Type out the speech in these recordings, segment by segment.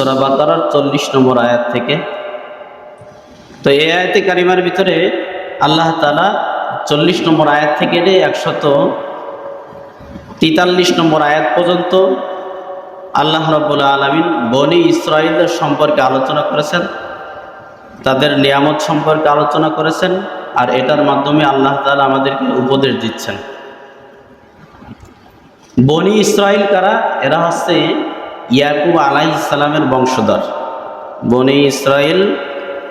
সোরা বাকারার চল্লিশ নম্বর আয়াত থেকে। তো এই আয়াতে কারিমার ভিতরে আল্লাহ তালা চল্লিশ নম্বর আয়াত থেকে একশত তেতাল্লিশ নম্বর আয়াত পর্যন্ত আল্লাহ রব্বুল্লা আলমিন বনি ইসরায়েলদের সম্পর্কে আলোচনা করেছেন, তাদের নিয়ামত সম্পর্কে আলোচনা করেছেন আর এটার মাধ্যমে আল্লাহ তালা আমাদেরকে উপদেশ দিচ্ছেন। বনি ইসরায়েল কারা? এরা হচ্ছে ইয়াকুব আলাই ইসলামের বংশধর। বনি ইসরায়েল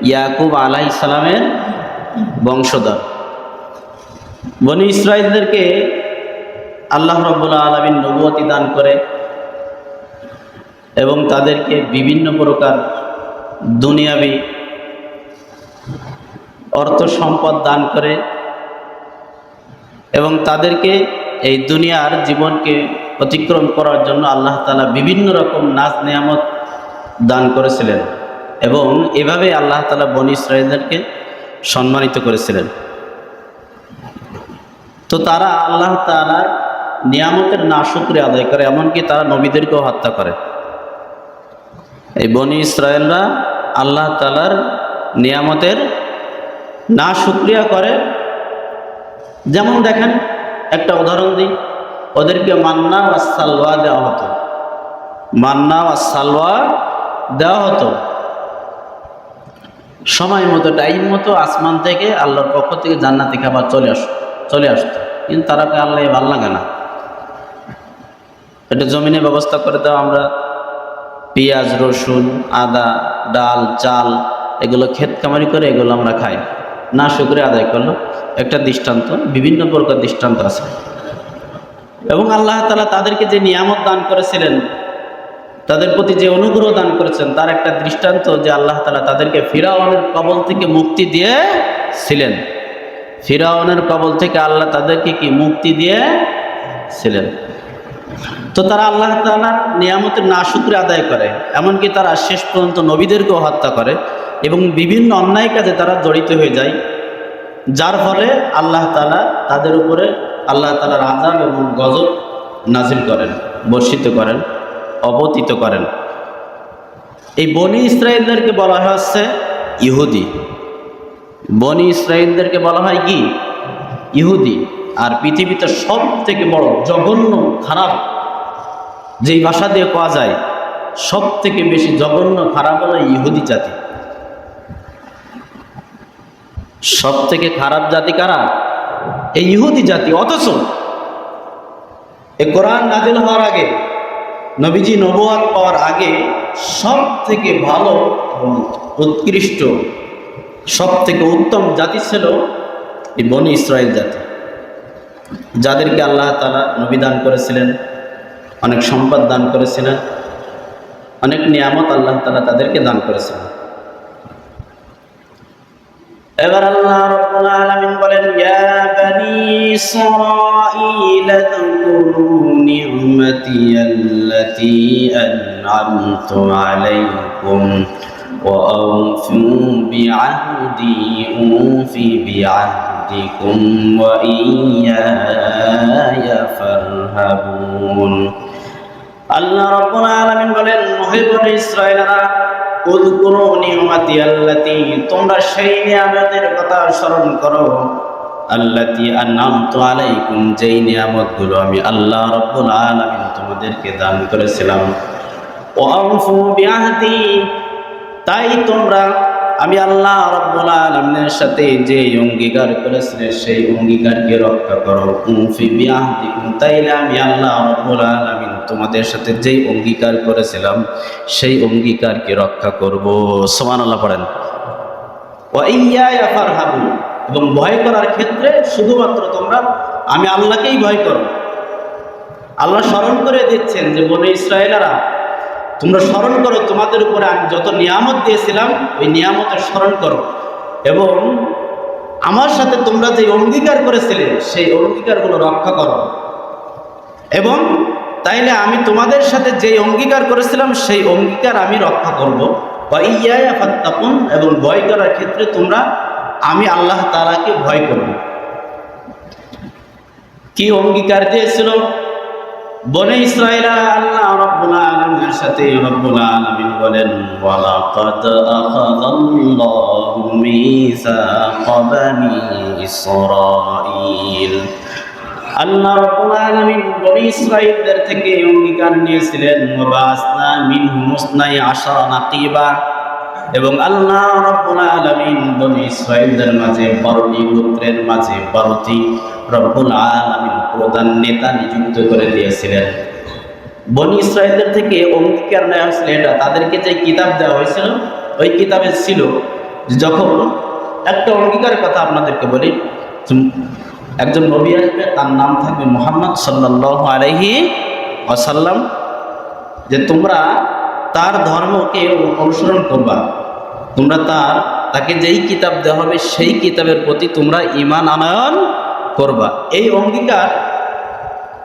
ইয়াকুব আলাই ইসলামের বংশধর। বনি ইসরায়েলদেরকে আল্লাহ রব্বুল্লা আলমিন নবুয়তি দান করে এবং তাদেরকে বিভিন্ন প্রকার দুনিয়াবি অর্থ সম্পদ দান করে এবং তাদেরকে এই দুনিয়ার জীবনকে অতিক্রম করার জন্য আল্লাহ তালা বিভিন্ন রকম নাচ নিয়ামত দান করেছিলেন এবং এভাবে আল্লাহ তালা বনি ইসরায়েলদেরকে সম্মানিত করেছিলেন। তো তারা আল্লাহ তালার নিয়ামতের না শুক্রিয়া আদায় করে, এমনকি তারা নবীদেরকেও হত্যা করে। এই বনি ইসরায়েলরা আল্লাহ তালার নিয়ামতের না শুক্রিয়া করে। যেমন দেখেন একটা উদাহরণ দিই। ওদেরকে মান্না বা সালোয়া দেওয়া হতো। মান্না বা সালোয়া দেওয়া হতো। সময় মতো, টাইম মতো আসমান থেকে আল্লাহর পক্ষ থেকে জান্নাতি খাবার চলে আস, চলে আসতো। কিন্তু তারাকে আল্লাহ ভালো লাগে না। এটা জমিনে ব্যবস্থা করে দাও আমরা। পেঁয়াজ, রসুন, আদা, ডাল, চাল, এগুলো ক্ষেত কামারি করে এগুলো আমরা খাই। না শুক্রে আদায় করল। একটা দৃষ্টান্ত, বিভিন্ন প্রকার দৃষ্টান্ত আছে। এবং আল্লাহ তালা তাদেরকে যে নিয়ামত দান করেছিলেন, তাদের প্রতি যে অনুগ্রহ দান করেছেন, তার একটা দৃষ্টান্ত যে আল্লাহ তালা তাদেরকে ফিরাওয়ানের কবল থেকে মুক্তি দিয়েছিলেন। ফিরাওয়ানের কবল থেকে আল্লাহ তাদেরকে কি মুক্তি দিয়েছিলেন? তো তারা আল্লাহ তালার নিয়ামতের না শুক্রে আদায় করে, এমনকি তারা শেষ পর্যন্ত নবীদেরকেও হত্যা করে। এবং বিভিন্ন অন্যায় কাজে তারা জড়িত হয়ে যায়, যার ফলে আল্লাহ তালা তাদের উপরে আল্লাহ তালার আজাব এবং গজব নাজিল করেন, বর্ষিত করেন, অবতীত করেন। এই বনি ইসরায়েলদেরকে বলা হচ্ছে ইহুদি। বনি ইসরায়েলদেরকে বলা হয় কি? ইহুদি। আর পৃথিবীতে সব থেকে বড়, জঘন্য, খারাপ যেই ভাষা দিয়ে পাওয়া যায় সব থেকে বেশি জঘন্য খারাপ হলো ইহুদি জাতি। সব থেকে খারাপ জাতি কারা? এই ইহুদি জাতি। অথচ এ কোরআন নাজিল হওয়ার আগে, নবীজি নবুয়াদ পাওয়ার আগে সব থেকে ভালো এবং উৎকৃষ্ট সব থেকে উত্তম জাতি ছিল এই বনি ইসরায়েল জাতি। যাদেরকে আল্লাহ তালা নবী দান করেছিলেন, অনেক সম্পদ দান করেছিলেন, অনেক নিয়ামত আল্লাহ তালা তাদেরকে দান করেছিলেন। এবার আল্লাহ রাব্বুল আলামিন বলেন, ইয়া বানি ইসরাঈল তাকুলু নি'মাতি আল্লাতি আন'আমতু আলাইকুম ওয়া আউফু বি'আহদি উফি বি'আহদিকুম ওয়া ইয়্যায়া ফারহাবুন. আল্লাহ রাব্বুল আলামিন বলেন হে বনি ইসরাঈলরা উযকুরু নি'মাতি আল্লাতী, তোমরা সেই নিয়ামতের কথা স্মরণ করো। আল্লাতী আন'আমতু আলাইকুম, যেই নিয়ামতগুলো আমি আল্লাহ রাব্বুল আলামিন তোমাদেরকে দান করেছিলাম। ওয়াউফু বিআহদি, তাই তোমরা আমি আল্লাহ রব্বুল আলমের সাথে যে অঙ্গীকার করেছিলে, সেই অঙ্গীকারকে রক্ষা করো। তাইলে আমি আল্লাহ রব্বুল আলমিন তোমাদের সাথে যেই অঙ্গীকার করেছিলাম, সেই অঙ্গীকারকে রক্ষা করব? সমান আল্লাহ পড়েন এবং ভয় করার ক্ষেত্রে শুধুমাত্র তোমরা, আমি আল্লাহকেই ভয় করো। আল্লাহ স্মরণ করে দিচ্ছেন যে, বনে ইসরায়েলারা, তোমরা স্মরণ করো, তোমাদের উপরে আমি যত নিয়ামত দিয়েছিলাম, ওই নিয়ামতের স্মরণ করো। এবং আমার সাথে তোমরা যে অঙ্গীকার করেছিলে, সেই অঙ্গীকারগুলো রক্ষা করো। এবং তাইলে আমি তোমাদের সাথে যে অঙ্গীকার করেছিলাম, সেই অঙ্গীকার আমি রক্ষা করব। বা ইয়ায়া এবং ভয় করার ক্ষেত্রে তোমরা, আমি আল্লাহ তালাকে ভয় করব। কি অঙ্গীকার দিয়েছিল? বনে ইসরাইলা আল্লাহ সাথে বলেন আল্লাহ রব্বুল আলামিন বনি ইসরাঈলদের থেকে অঙ্গীকার নিয়েছিলেন ওয়াবাসনা মিনহুম এবং আল্লাহ রব্বুল আলামিন বনি ইসরাঈলদের মাঝে বারোটি গোত্রের মাঝে বারোটি রব্বুল আলামিন প্রধান নেতা নিযুক্ত করে দিয়েছিলেন। বনি ইসরায়েলদের থেকে অঙ্গীকার নেওয়া হয়েছিল, এটা তাদেরকে যে কিতাব দেওয়া হয়েছিল, ওই কিতাবে ছিল, যখন একটা অঙ্গীকারের কথা আপনাদেরকে বলি একজন নবী আসবে, তার নাম থাকবে মোহাম্মদ সাল্লাহ আলহি আসাল্লাম যে তোমরা তার ধর্মকে অনুসরণ করবা, তোমরা তার, তাকে যেই কিতাব দেওয়া হবে, সেই কিতাবের প্রতি তোমরা ইমান আনয়ন করবা। এই অঙ্গীকার,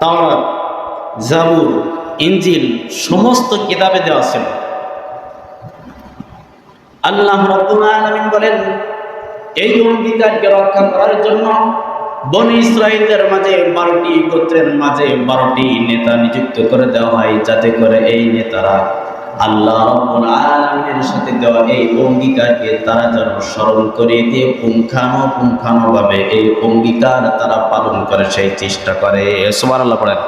তাওরাত, জাবুর ইঞ্জিল সমস্ত কিতাবে দেওয়া ছিল আল্লাহ রাব্বুল আলামিন বলেন, এই অঙ্গীকারকে রক্ষা করার জন্য বনি ইসরায়েলদের মাঝে বারোটি, গোত্রের মাঝে বারোটি নেতা নিযুক্ত করে দেওয়া হয় যাতে করে এই নেতারা আল্লাহ আলামিনের সাথে দেওয়া এই অঙ্গীকারকে তারা যেন স্মরণ করে দিয়ে পুঙ্খানো পুঙ্খানো ভাবে এই অঙ্গীকার তারা পালন করে সেই চেষ্টা করে। সুবহানাল্লাহ পড়েন।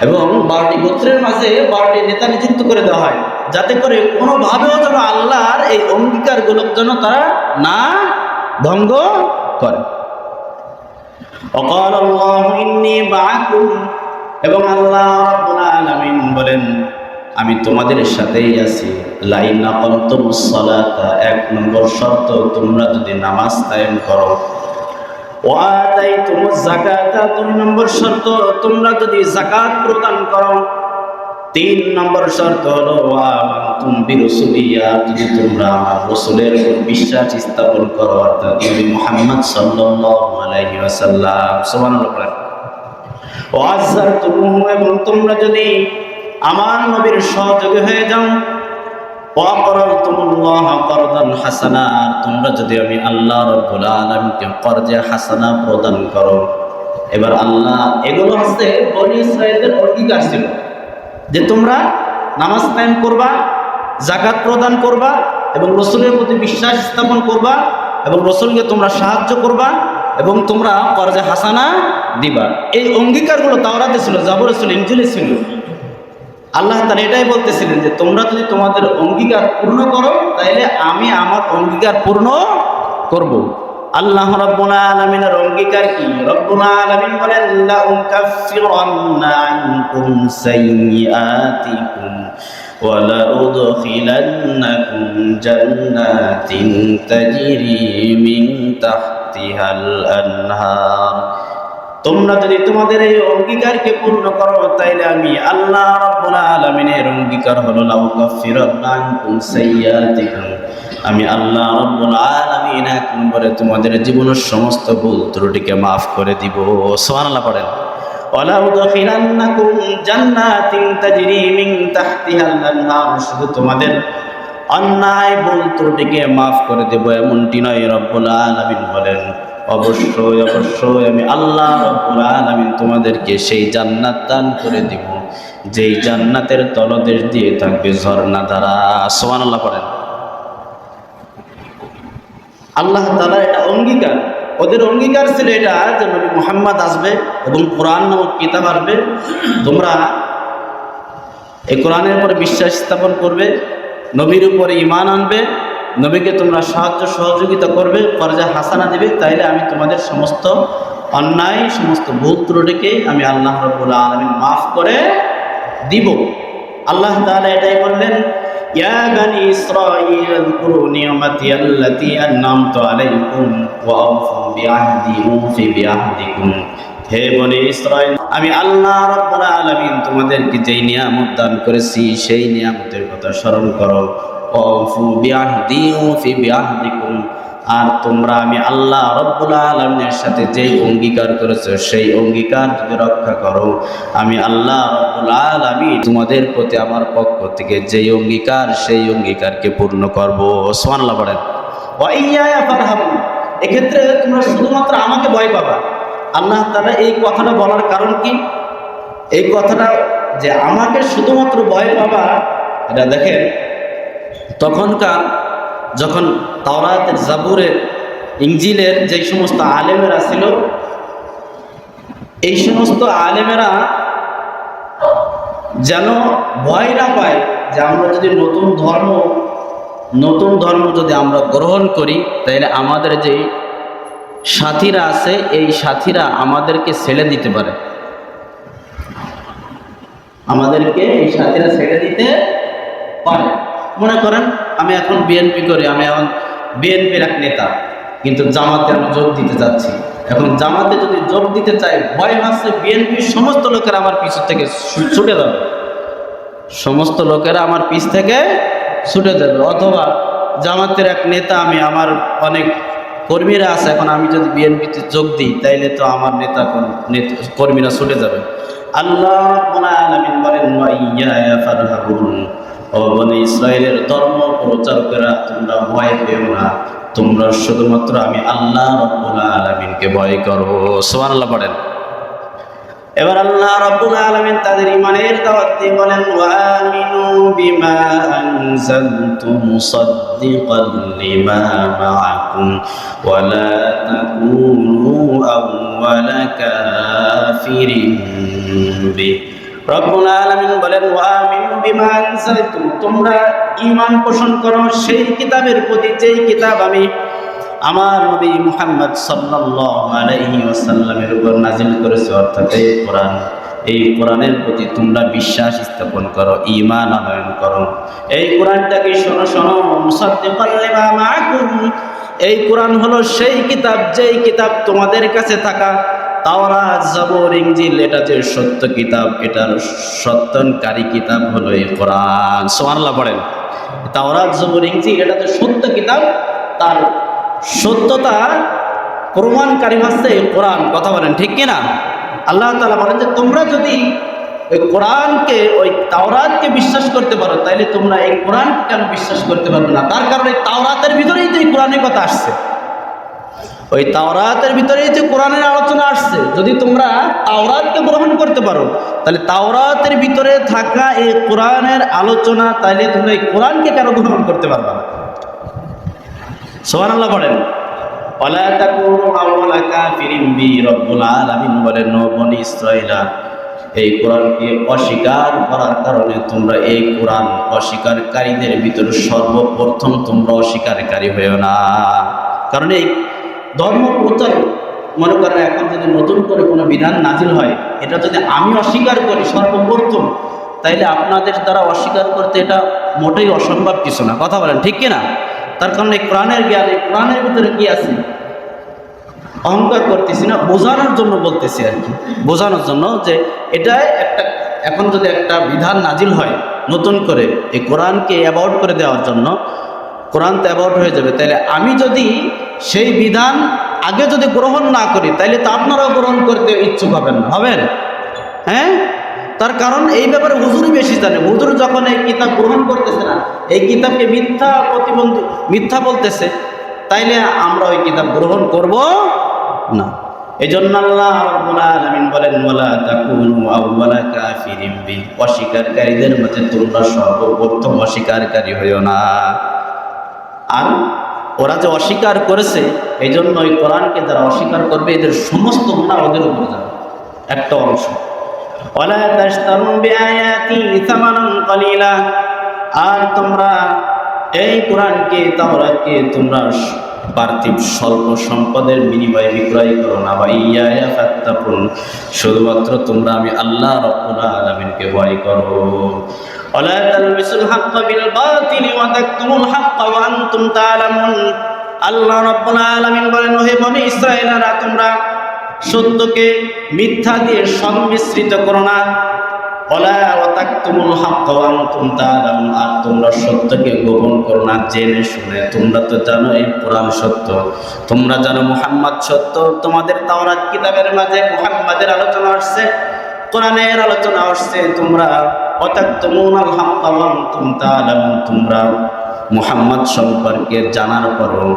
এবং বারোটি গোত্রের মাঝে বারোটি নেতা নিযুক্ত করে দেওয়া হয় যাতে করে কোনোভাবেও যেন আল্লাহর এই অঙ্গীকারগুলো যেন তারা না ভঙ্গ করে। অকাল ইন্নি معكم এবং আল্লাহ রাব্বুল আলামিন বলেন, আমি তোমাদের সাথেই আছি। লাইনা কন্তম সালাতা, এক নম্বর শর্ত, তোমরা যদি নামাজ কায়েম করো। ওয়াতাইতুমুজ যাকাতা, দুই নম্বর শর্ত, তোমরা যদি জাকাত প্রদান করো। তিন নম্বর শর্ত হলো তুম বিরসুলিয়া যদি তোমরা আমার রসুলের বিশ্বাস স্থাপন করো, অর্থাৎ নবী মুহাম্মদ সাল্লাল্লাহু ওয়াসাল্লাম। সুবহানাল্লাহ এবং তোমরা যদি আমার নবীর সহযোগী হয়ে যাও হাসানা আর তোমরা যদি আমি আল্লাহ রব্বুল আলামিনকে কর্জে হাসানা প্রদান করো। এবার আল্লাহ এগুলো হচ্ছে বনি ইসরায়েলদের অঙ্গীকার ছিল। যে তোমরা নামাজ কায়েম করবা জাকাত প্রদান করবা এবং রসুলের প্রতি বিশ্বাস স্থাপন করবা এবং রসুলকে তোমরা সাহায্য করবা এবং তোমরা কর্জে হাসানা দিবা। এই অঙ্গীকারগুলো তাওরাতে ছিল, জাবরে ছিল ইঞ্জিলে ছিল। আল্লাহ তারা এটাই বলতেছিলেন যে, তোমরা যদি তোমাদের অঙ্গীকার পূর্ণ করো তাহলে আমি আমার অঙ্গীকার পূর্ণ করব। আল্লাহ রব্বুল আলামিনের অঙ্গীকার কি? রব্বুল আলামিন বলেন, লা উকাফিরান্না আনকুম সাইয়্যাতিকুম ওয়া লা উদখিলান্নাকুম জান্নাতিন তাজরি মিন তাহতিহাল আনহার। তোমরা যদি তোমাদের এই অঙ্গীকারকে পূর্ণ করো, তাইলে আমি আল্লাহ রাব্বুল আলামিনের অঙ্গীকার হলো লাউ কাফিরান্না আনকুম সাইয়্যাতিকুম। আমি আল্লাহ রাব্বুল আলামিন এক নম্বরে তোমাদের জীবনের সমস্ত ভুল ত্রুটিকে মাফ করে দিব। সুবহানাল্লাহ পড়েন। শুধু তোমাদের অন্যায় ভুল ত্রুটিকে মাফ করে দেব এমনটি নয়, রব্বুল আলামিন বলেন। অবশ্যই অবশ্যই আমি আল্লাহ রব্বুল আলামিন তোমাদেরকে সেই জান্নাত দান করে দিব। যেই জান্নাতের তলদেশ দিয়ে থাকবে ঝর্ণা দ্বারা সুবহানাল্লাহ পড়েন। আল্লাহ তাআলা এটা অঙ্গীকার। ওদের অঙ্গীকার ছিল এটা যে নবী মুহাম্মদ আসবে এবং কোরআন নামক কিতাব আসবে। তোমরা এই কোরআনের উপরে বিশ্বাস স্থাপন করবে, নবীর উপরে ইমান আনবে, নবীকে তোমরা সাহায্য সহযোগিতা করবে পর্যা হাসানা দিবে, তাইলে আমি তোমাদের সমস্ত অন্যায়, সমস্ত ভুল ত্রুটিকে আমি আল্লাহ রবুল্লা আলমিন মাফ করে দিব। আল্লাহ তাআলা এটাই বললেন ইয়া বানি ইসরাঈল اذكروا نعمتي التي أنعمت عليكم وأوفوا بعهدي أوف بعهدكم হে বনি ইসরাইল আমি আল্লাহ রাব্বুল আলামিন তোমাদেরকে যেই নিয়ামত দান করেছি সেই নিয়ামতের কথা স্মরণ করো ওফু বিআহদি ওফি বিআহদিকুম আর তোমরা আমি আল্লাহ রব্বুল আলমের সাথে যেই অঙ্গীকার করেছ, সেই অঙ্গীকার যদি রক্ষা করো। আমি আল্লাহ রব্বুল আলমী তোমাদের প্রতি আমার পক্ষ থেকে যেই অঙ্গীকার, সেই অঙ্গীকারকে পূর্ণ করব। আল্লাহ পড়েন। এক্ষেত্রে তোমরা শুধুমাত্র আমাকে ভয় পাবা। আল্লাহ তাআলা এই কথাটা বলার কারণ কি? এই কথাটা যে আমাকে শুধুমাত্র ভয় পাবা, এটা দেখেন, তখনকার যখন তাওরাতের জাবুরের ইঞ্জিলের যে সমস্ত আলেমেরা ছিল, এই সমস্ত আলেমেরা যেন ভয় না পায় যে আমরা যদি নতুন ধর্ম নতুন ধর্ম যদি আমরা গ্রহণ করি তাহলে আমাদের যে সাথীরা আছে, এই সাথীরা আমাদেরকে ছেড়ে দিতে পারে। আমাদেরকে এই সাথীরা ছেড়ে দিতে পারে। মনে করেন আমি এখন বিএনপি করি, আমি এখন বিএনপির এক নেতা, কিন্তু জামাতে আমি যোগ দিতে যাচ্ছি। এখন জামাতে যদি যোগ দিতে চাই, ভয় হচ্ছে বিএনপির সমস্ত লোকেরা আমার পিছু থেকে ছুটে যাবে। সমস্ত লোকেরা আমার পিছ থেকে ছুটে যাবে। অথবা জামাতের এক নেতা, আমি আমার অনেক কর্মীরা আছে, এখন আমি যদি বিএনপিতে যোগ দিই, তাইলে তো আমার নেতা কর্মীরা ছুটে যাবে। আল্লাহ বলেন ওয়া ও বনি ইসরায়েলের ধর্ম প্রচারকেরা তোমরা ভয় পেও না। তোমরা শুধুমাত্র আমি আল্লাহ রাব্বুল আলামিনকে ভয় করো। সুবহানাল্লাহ পড়েন। এবার আল্লাহ রাব্বুল আলামিন তাদের ঈমানের দাওয়াত দিয়ে বলেন, ওয়ামিনু বিমা আনজালতু মুসাদ্দিকান লিমা মাআকুম ওয়া লা তাকুনু আউওয়ালা কাফিরিন বি বলেন তোমরা পোষণ করো, সেই কিতাবের প্রতি যেই কিতাব আমি আমার মুহাম্মদ উপর করেছে, অর্থাৎ এই এই প্রতি তোমরা বিশ্বাস স্থাপন করো, ঈমান আনয়ন করো। এই কোরআনটাকে শোনো শোনো, মুসাদ্দিকাল লিমা এই কোরআন হলো সেই কিতাব, যেই কিতাব তোমাদের কাছে থাকা তাওরাত, জাবুর, ইনজিল, এটা যে সত্য কিতাব, এটার সত্যনকারী কিতাব হলো এই কোরআন। সুবহানাল্লাহ পড়েন। তাওরাত, জাবুর, ইনজিল, এটা যে সত্য কিতাব, তার সত্যতা প্রমাণকারী হচ্ছে এই কোরআন। কথা বলেন, ঠিক কিনা? আল্লাহ তালা বলেন যে, তোমরা যদি ওই কোরআনকে, ওই তাওরাতকে বিশ্বাস করতে পারো, তাইলে তোমরা এই কোরআন কেন বিশ্বাস করতে পারবে না? তার কারণে তাওরাতের ভিতরেই তো এই কোরআনের কথা আসছে। ওই তাওরাতের ভিতরেই যে কোরআনের আলোচনা আসছে, যদি তোমরা তাওরাতকে গ্রহণ করতে পারো, তাহলে তাওরাতের ভিতরে থাকা এই কোরআনের আলোচনা, তাহলে তোমরা এই কোরআনকে কেন গ্রহণ করতে পারবা না? সোহান আল্লাহ বলেন এই কোরআনকে অস্বীকার করার কারণে তোমরা এই কোরআন অস্বীকারীদের ভিতরে সর্বপ্রথম তোমরা অস্বীকারী হয়েও না। কারণ এই ধর্ম প্রচার, মনে করেন এখন যদি নতুন করে কোনো বিধান নাজিল হয়, এটা যদি আমি অস্বীকার করি, সর্বপ্রথম, তাইলে আপনাদের দ্বারা অস্বীকার করতে এটা মোটেই অসম্ভব কিছু না। কথা বলেন, ঠিক কিনা? তার কারণে কোরআনের জ্ঞান, এই কোরআনের ভিতরে কি আছে? অহংকার করতেছি না, বোঝানোর জন্য বলতেছি আর কি। বোঝানোর জন্য যে এটা একটা, এখন যদি একটা বিধান নাজিল হয় নতুন করে, এই কোরআনকে অ্যাবাউট করে দেওয়ার জন্য কোরআন তো অ্যাবাউট হয়ে যাবে। তাহলে আমি যদি সেই বিধান আগে যদি গ্রহণ না করি তাহলে তো আপনারাও গ্রহণ করতে ইচ্ছুক হবেন না। হবেন? হ্যাঁ? তার কারণ এই ব্যাপারে হুজুরই বেশি জানে। হুজুর যখন এই কিতাব গ্রহণ করতেছে না, এই কিতাবকে মিথ্যা প্রতিবন্ধী, মিথ্যা বলতেছে, তাইলে আমরা ওই কিতাব গ্রহণ করব না। এই জন্য আল্লাহ বলেন অস্বীকারীদের মধ্যে তোমরা সর্বপ্রথম অস্বীকারী হইও না। আর ওরা যে অস্বীকার করেছে এই জন্য ওই কোরআনকে যারা অস্বীকার করবে, এদের সমস্ত গুণা ওদের উপরে যাবে। একটা অংশ। আর তোমরা এই কোরআনকে তাহলে তোমরা পার্থিব স্বল্প সম্পদের বিনিময়ে বিক্রয় করো না। বা ইয়া শুধুমাত্র তোমরা আমি আল্লাহ রব্বুল আলামিনকে ভয় করো। ওয়ালা তালবিসুল হাক্কা বিল বাতিলি ওয়া তাকতুমুল হাক্কা ওয়া আনতুম তা'লামুন। আল্লাহ রব্বুল আলামিন বলেন হে বনি ইসরাঈলারা তোমরা সত্যকে মিথ্যা দিয়ে সংমিশ্রিত করো না। আর তোমরা সত্যকে গোপন করো না, জেনে শুনে। তোমরা তো জানো এই কোরআন সত্য। তোমরা জানো মুহাম্মদ সত্য। তোমাদের তাওরাত কিতাবের মাঝে মুহাম্মাদের আলোচনা আসছে, কোরআনের আলোচনা আসছে। তোমরা তোমরা মুহাম্মদ সম্পর্কে জানার পরও,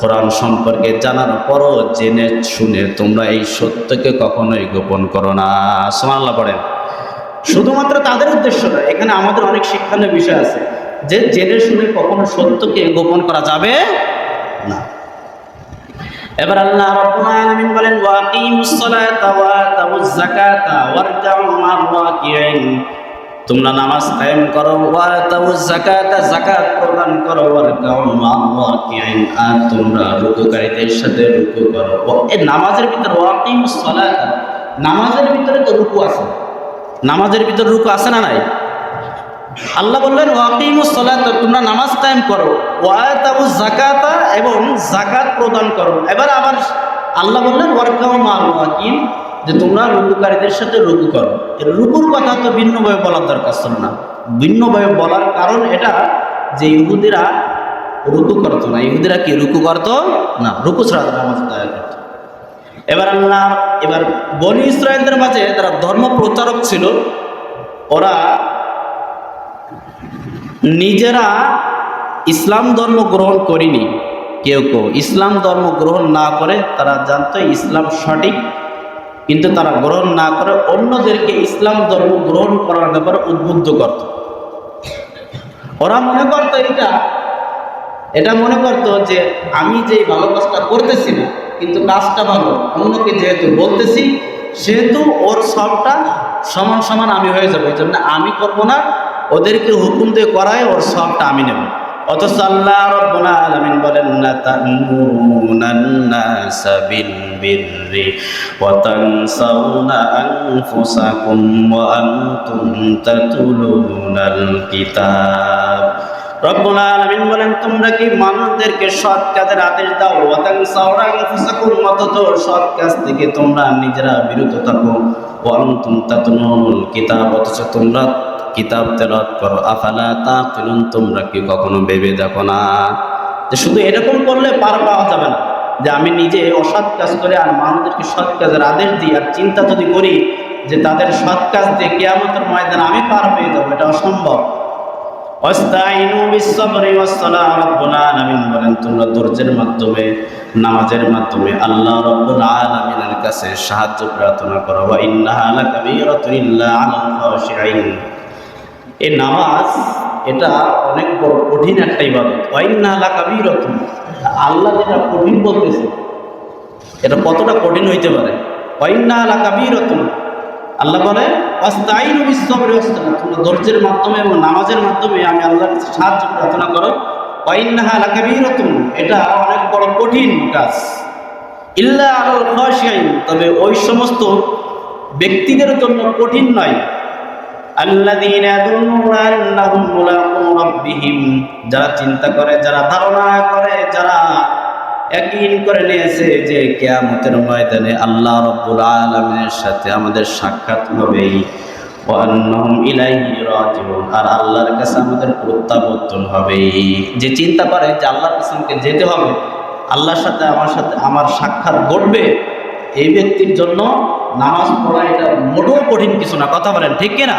কোরআন সম্পর্কে জানার পরও জেনে শুনে তোমরা এই সত্যকে কখনোই গোপন করো না। সুবহানাল্লাহ, পড়েন। শুধুমাত্র তাদের উদ্দেশ্য নয়, এখানে আমাদের অনেক শিক্ষণীয় বিষয় আছে। যে জেনে শুনে কখনো সত্যকে গোপন করা যাবে না। এবার আল্লাহ আলামিন বলেন ওয়াকিমুস সালাতা ওয়া আতাউজ যাকাতা ওয়ারকাউ মা'র রাকিঈন। তোমরা নামাজ কায়েম করো, ওয়া আতাউজ যাকাতা, যাকাত প্রদান করো, ওয়ারকাউ মা'র আর তোমরা রুকুকারীদের সাথে রুকু করো। এই নামাজের ভিতর ওয়াকিমুস সালাতা। নামাজের ভিতরে তো রুকু আছে। নামাজের ভিতরে রুকু আছে না নাই? আল্লাহ বললেন তোমরা নামাজ কায়েম করো। ওয়াতাবু জাকাতা এবং জাকাত প্রদান করো। এবার আবার আল্লাহ বললেন ওয়াকিম যে তোমরা রুকুকারীদের সাথে রুকু করো। এর রুকুর কথা তো ভিন্নভাবে বলার দরকার ছিল না। ভিন্নভাবে বলার কারণ এটা যে ইহুদিরা রুকু করতো না। ইহুদিরা কি রুকু করতো? না, রুকু ছাড়া নামাজ দায়ের এবার আল্লাহ, এবার বনি ইসরায়েলদের মাঝে তারা ধর্ম প্রচারক ছিল, ওরা নিজেরা ইসলাম ধর্ম গ্রহণ করিনি। কেউ কেউ ইসলাম ধর্ম গ্রহণ না করে, তারা জানতো ইসলাম সঠিক, কিন্তু তারা গ্রহণ না করে, অন্যদেরকে ইসলাম ধর্ম গ্রহণ করার ব্যাপারে উদ্বুদ্ধ করত। ওরা মনে করতো এটা এটা মনে করতো যে আমি যে ভালো কাজটা করতেছি না, কিন্তু কাজটা ভালো। অন্যকে যেহেতু বলতেছি, সেহেতু ওর সবটা সমান সমান আমি হয়ে যাব এই আমি করব না, ওদেরকে হুকুম দিয়ে করায় ওর সবটা আমি নেব। অথচ আল্লাহ আলামিন বলেন না তা'মুরুনান নাসা বলেন, তোমরা কি মানুষদেরকে কাজের আদেশ দাও? সৎ কাজ থেকে তোমরা নিজেরা তোমরা কিতাব করো। তোমরা কি কখনো ভেবে দেখো না? যে শুধু এরকম করলে পার পাওয়া যাবে না। যে আমি নিজে অসৎ কাজ করে আর মানুষদেরকে সৎ কাজের আদেশ দিই, আর চিন্তা যদি করি যে তাদের সৎ কাজ দিয়ে কেয়ামতের ময়দান আমি পার পেয়ে যাব, এটা অসম্ভব। অস্তাইনু বিশ্বরি ওয়াসসালাহ রব্বুল আলামিন বলেন, তোমরা ধৈর্যের মাধ্যমে, নামাজের মাধ্যমে আল্লাহ রব্বুল আলামিনের কাছে সাহায্য প্রার্থনা করো। ওয়া ইন্নাহা লাকাবীরাতুন ইল্লা আলাল খাশিঈন। এই নামাজ, এটা অনেক বড় কঠিন একটা ইবাদত। ওয়াইন্না লাকাবীরাতুন আল্লাহ যেটা কঠিন বলতেছে, এটা কতটা কঠিন হইতে পারে? ওয়াইন্না লাকাবীরাতুন আল্লাহ বলে ধৈর্যের মাধ্যমে এবং নামাজের মাধ্যমে আমি আল্লাহর কাছে সাহায্য প্রার্থনা করো। এটা অনেক বড় কঠিন কাজ। ইল্লা আলাল খাশিঈন তবে ওই সমস্ত ব্যক্তিদের জন্য কঠিন নয়। রাব্বিহিম, যারা চিন্তা করে, যারা ধারণা করে, যারা ইয়াকিন করে নিয়েছে যে কিয়ামতের ময়দানে আল্লাহ রাব্বুল আলমের সাথে আমাদের সাক্ষাৎ হবেই আর আল্লাহর কাছে আমাদের প্রত্যাবর্তন হবেই যে চিন্তা করে যে আল্লাহর কাছে যেতে হবে, আল্লাহর সাথে আমার সাথে আমার সাক্ষাৎ ঘটবে, এই ব্যক্তির জন্য নামাজ পড়া এটা মোটেও কঠিন কিছু না। কথা বলেন, ঠিক কিনা?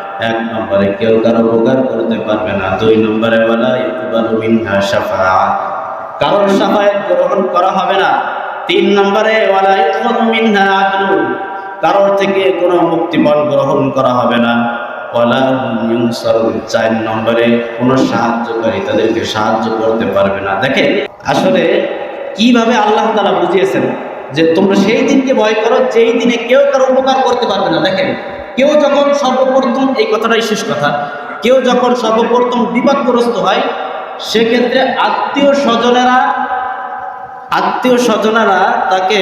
এক নম্বরে কেউ কারও উপকার করতে পারবে না। দুই নম্বরে বলা ইকবালু মিনহা শাফাআত কারোর সাফায়াত গ্রহণ করা হবে না। তিন নম্বরে, ওয়ালা ইকবালু মিনহা আদলু। কারোর থেকে কোনো মুক্তিপণ গ্রহণ করা হবে না। ওয়ালা ইউনসারুন। চার নম্বরে, কোনো সাহায্যকারী তাদেরকে সাহায্য করতে পারবে না। দেখে আসলে কীভাবে আল্লাহ তাআলা বুঝিয়েছেন যে তোমরা সেই দিনকে ভয় করো, যেই দিনে কেউ কারও উপকার করতে পারবে না। দেখেন কেউ যখন সর্বপ্রথম এই কথাটাই শেষ কথা, কেউ যখন সর্বপ্রথম বিপদগ্রস্ত হয়, সেক্ষেত্রে আত্মীয় স্বজনেরা আত্মীয় স্বজনেরা তাকে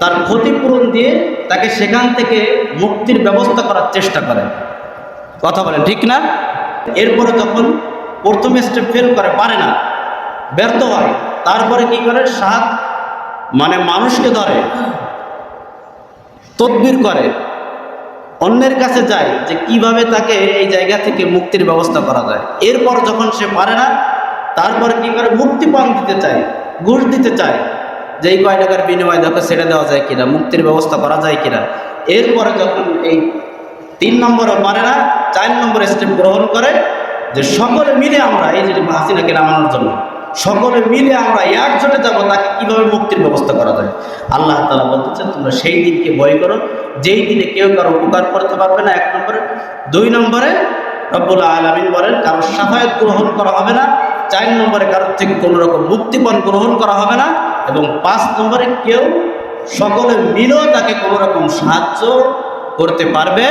তার ক্ষতিপূরণ দিয়ে তাকে সেখান থেকে মুক্তির ব্যবস্থা করার চেষ্টা করে কথা বলেন, ঠিক না? এরপরে যখন প্রথম স্টেপ ফেল করে, পারে না, ব্যর্থ হয়, তারপরে কি করে? সাত মানে মানুষকে ধরে, তদবির করে অন্যের কাছে যায় যে কীভাবে তাকে এই জায়গা থেকে মুক্তির ব্যবস্থা করা যায়। এরপর যখন সে পারে না, তারপরে কি করে? মুক্তিপণ দিতে চায়, ঘুষ দিতে চায়। যে এই কয় টাকার বিনিময়ে দেখো ছেড়ে দেওয়া যায় কিনা, মুক্তির ব্যবস্থা করা যায় কিনা। এরপরে যখন এই তিন নম্বরে পারে না, চার নম্বরে স্টেপ গ্রহণ করে যে সকলে মিলে আমরা এই যে হাসিনাকে নামানোর জন্য সকলে মিলে আমরা একজোটে যাব, তাকে কীভাবে মুক্তির ব্যবস্থা করা যায়? আল্লাহ তালা বলতেছেন, তোমরা সেই দিনকে ভয় করো, যেই দিনে কেউ কারও উপকার করতে পারবে না, এক নম্বরে। দুই নম্বরে, রব্বুল আলমিন বলেন কারোর সাফায়ত গ্রহণ করা হবে না, চার নম্বরে কারোর থেকে কোনো রকম মুক্তিপণ গ্রহণ করা হবে না, এবং পাঁচ নম্বরে কেউ সকলে মিলেও তাকে কোনো রকম সাহায্য করতে পারবে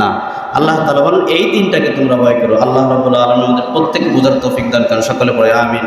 না। আল্লাহ তালা বলেন, এই তিনটাকে তোমরা ভয় করো। আল্লাহ রবুল্লা আলম প্রত্যেক বুঝার তৌফিক দান করেন। সকলে পড়ে, আমিন।